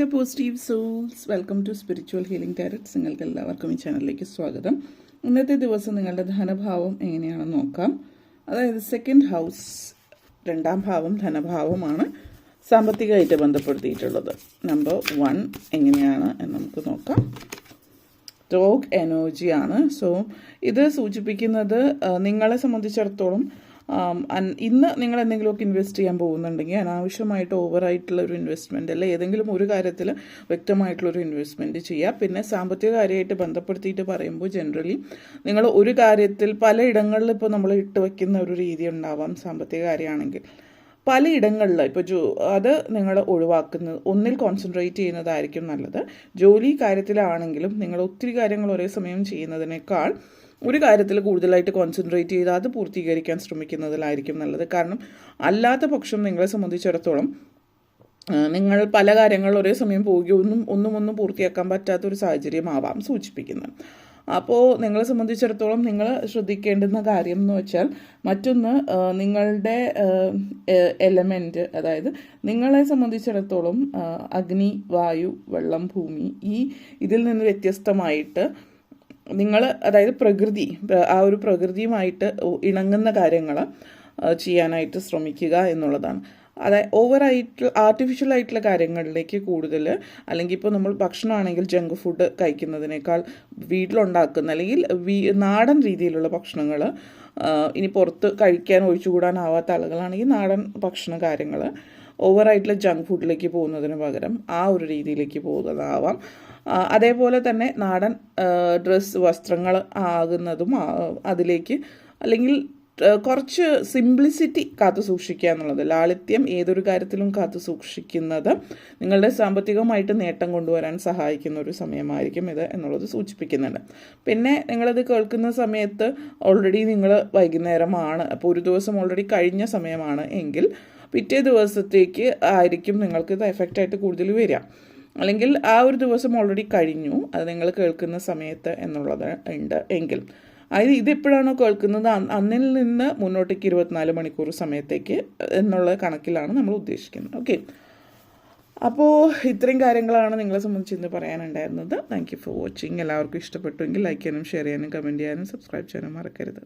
Hello positive souls welcome to spiritual healing tarots നിങ്ങൾക്ക് എല്ലാവർക്കും ഈ ചാനലിലേക്ക് സ്വാഗതം. ഇന്നത്തെ ദിവസം നിങ്ങളുടെ ധനഭാവം എങ്ങനെയാണെന്ന് നോക്കാം. അതായത് സെക്കൻഡ് ഹൗസ് രണ്ടാം ഭാവം ധനഭാവമാണ് സാമ്പത്തികമായിട്ട് ബന്ധപ്പെടുത്തിയിട്ടുള്ളത്. നമ്പർ വൺ എങ്ങനെയാണ് എന്ന് നമുക്ക് നോക്കാം. ഡോഗ് എനർജിയാണ് സോ ഇത് സൂചിപ്പിക്കുന്നത് നിങ്ങളെ സംബന്ധിച്ചിടത്തോളം ഇന്ന് നിങ്ങൾ എന്തെങ്കിലുമൊക്കെ ഇൻവെസ്റ്റ് ചെയ്യാൻ പോകുന്നുണ്ടെങ്കിൽ അനാവശ്യമായിട്ട് ഓവറായിട്ടുള്ള ഒരു ഇൻവെസ്റ്റ്മെന്റ് അല്ല? ഏതെങ്കിലും ഒരു കാര്യത്തിൽ വ്യക്തമായിട്ടുള്ളൊരു ഇൻവെസ്റ്റ്മെന്റ് ചെയ്യുക. പിന്നെ സാമ്പത്തിക കാര്യമായിട്ട് ബന്ധപ്പെടുത്തിയിട്ട് പറയുമ്പോൾ ജനറലി നിങ്ങൾ ഒരു കാര്യത്തിൽ പലയിടങ്ങളിൽ ഇപ്പോൾ നമ്മൾ ഇട്ട് വയ്ക്കുന്ന ഒരു രീതി ഉണ്ടാവാം സാമ്പത്തിക കാര്യമാണെങ്കിൽ പലയിടങ്ങളിൽ ഇപ്പോൾ ജോ അത് നിങ്ങൾ ഒഴിവാക്കുന്നത് ഒന്നിൽ കോൺസെൻട്രേറ്റ് ചെയ്യുന്നതായിരിക്കും നല്ലത്. ജോലി കാര്യത്തിലാണെങ്കിലും നിങ്ങൾ ഒത്തിരി കാര്യങ്ങൾ ഒരേ സമയം ചെയ്യുന്നതിനേക്കാൾ ഒരു കാര്യത്തിൽ കൂടുതലായിട്ട് കോൺസെൻട്രേറ്റ് ചെയ്ത് അത് പൂർത്തീകരിക്കാൻ ശ്രമിക്കുന്നതിലായിരിക്കും നല്ലത്. കാരണം അല്ലാത്ത പക്ഷം നിങ്ങളെ സംബന്ധിച്ചിടത്തോളം നിങ്ങൾ പല കാര്യങ്ങൾ ഒരേ സമയം പോവുകയോ ഒന്നും ഒന്നും ഒന്നും പൂർത്തിയാക്കാൻ പറ്റാത്തൊരു സാഹചര്യമാവാം സൂചിപ്പിക്കുന്നത്. അപ്പോൾ നിങ്ങളെ സംബന്ധിച്ചിടത്തോളം നിങ്ങൾ ശ്രദ്ധിക്കേണ്ടുന്ന കാര്യം എന്ന് വെച്ചാൽ മറ്റൊന്ന് നിങ്ങളുടെ എലമെന്റ് അതായത് നിങ്ങളെ സംബന്ധിച്ചിടത്തോളം അഗ്നി വായു വെള്ളം ഭൂമി ഈ ഇതിൽ നിന്ന് വ്യത്യസ്തമായിട്ട് നിങ്ങൾ അതായത് പ്രകൃതി ആ ഒരു പ്രകൃതിയുമായിട്ട് ഇണങ്ങുന്ന കാര്യങ്ങൾ ചെയ്യാനായിട്ട് ശ്രമിക്കുക എന്നുള്ളതാണ്. അതായത് ഓവറായിട്ട് ആർട്ടിഫിഷ്യൽ ആയിട്ടുള്ള കാര്യങ്ങളിലേക്ക് കൂടുതൽ അല്ലെങ്കിൽ ഇപ്പോൾ നമ്മൾ ഭക്ഷണമാണെങ്കിൽ ജങ്ക് ഫുഡ് കഴിക്കുന്നതിനേക്കാൾ വീട്ടിലുണ്ടാക്കുന്ന അല്ലെങ്കിൽ നാടൻ രീതിയിലുള്ള ഭക്ഷണങ്ങൾ ഇനി പുറത്ത് കഴിക്കാൻ ഒഴിച്ചുകൂടാനാവാത്ത ആളുകളാണെങ്കിൽ നാടൻ ഭക്ഷണ കാര്യങ്ങൾ ഓവറായിട്ടുള്ള ജങ്ക് ഫുഡിലേക്ക് പോകുന്നതിന് പകരം ആ ഒരു രീതിയിലേക്ക് പോകുന്നതാവാം. അതേപോലെ തന്നെ നാടൻ ഡ്രസ്സ് വസ്ത്രങ്ങൾ ആകുന്നതും അതിലേക്ക് അല്ലെങ്കിൽ കുറച്ച് സിംപ്ലിസിറ്റി കാത്തു സൂക്ഷിക്കുക എന്നുള്ളത് ലാളിത്യം ഏതൊരു കാര്യത്തിലും കാത്തു സൂക്ഷിക്കുന്നത് നിങ്ങളുടെ സാമ്പത്തികമായിട്ട് നേട്ടം കൊണ്ടുവരാൻ സഹായിക്കുന്ന ഒരു സമയമായിരിക്കും ഇത് എന്നുള്ളത് സൂചിപ്പിക്കുന്നുണ്ട്. പിന്നെ നിങ്ങളത് കേൾക്കുന്ന സമയത്ത് ഓൾറെഡി നിങ്ങൾ വൈകുന്നേരമാണ് അപ്പോൾ ഒരു ദിവസം ഓൾറെഡി കഴിഞ്ഞ സമയമാണ് എങ്കിൽ പിറ്റേ ദിവസത്തേക്ക് ആയിരിക്കും നിങ്ങൾക്ക് ഇത് എഫക്റ്റായിട്ട് കൂടുതൽ വരിക. അല്ലെങ്കിൽ ആ ഒരു ദിവസം ഓൾറെഡി കഴിഞ്ഞു അത് നിങ്ങൾ കേൾക്കുന്ന സമയത്ത് എന്നുള്ളത് ഉണ്ട് എങ്കിൽ. അതായത് ഇതെപ്പോഴാണോ കേൾക്കുന്നത്? അന്നിൽ നിന്ന് മുന്നോട്ടേക്ക് ഇരുപത്തിനാല് മണിക്കൂർ സമയത്തേക്ക് എന്നുള്ള കണക്കിലാണ് നമ്മൾ ഉദ്ദേശിക്കുന്നത്. ഓക്കെ അപ്പോൾ ഇത്രയും കാര്യങ്ങളാണ് നിങ്ങളെ സംബന്ധിച്ച് ഇന്ന് പറയാനുണ്ടായിരുന്നത്. താങ്ക് യു ഫോർ വാച്ചിങ് എല്ലാവർക്കും ഇഷ്ടപ്പെട്ടുവെങ്കിൽ ലൈക്ക് ചെയ്യാനും ഷെയർ ചെയ്യാനും കമന്റ് ചെയ്യാനും സബ്സ്ക്രൈബ് ചെയ്യാനും മറക്കരുത്.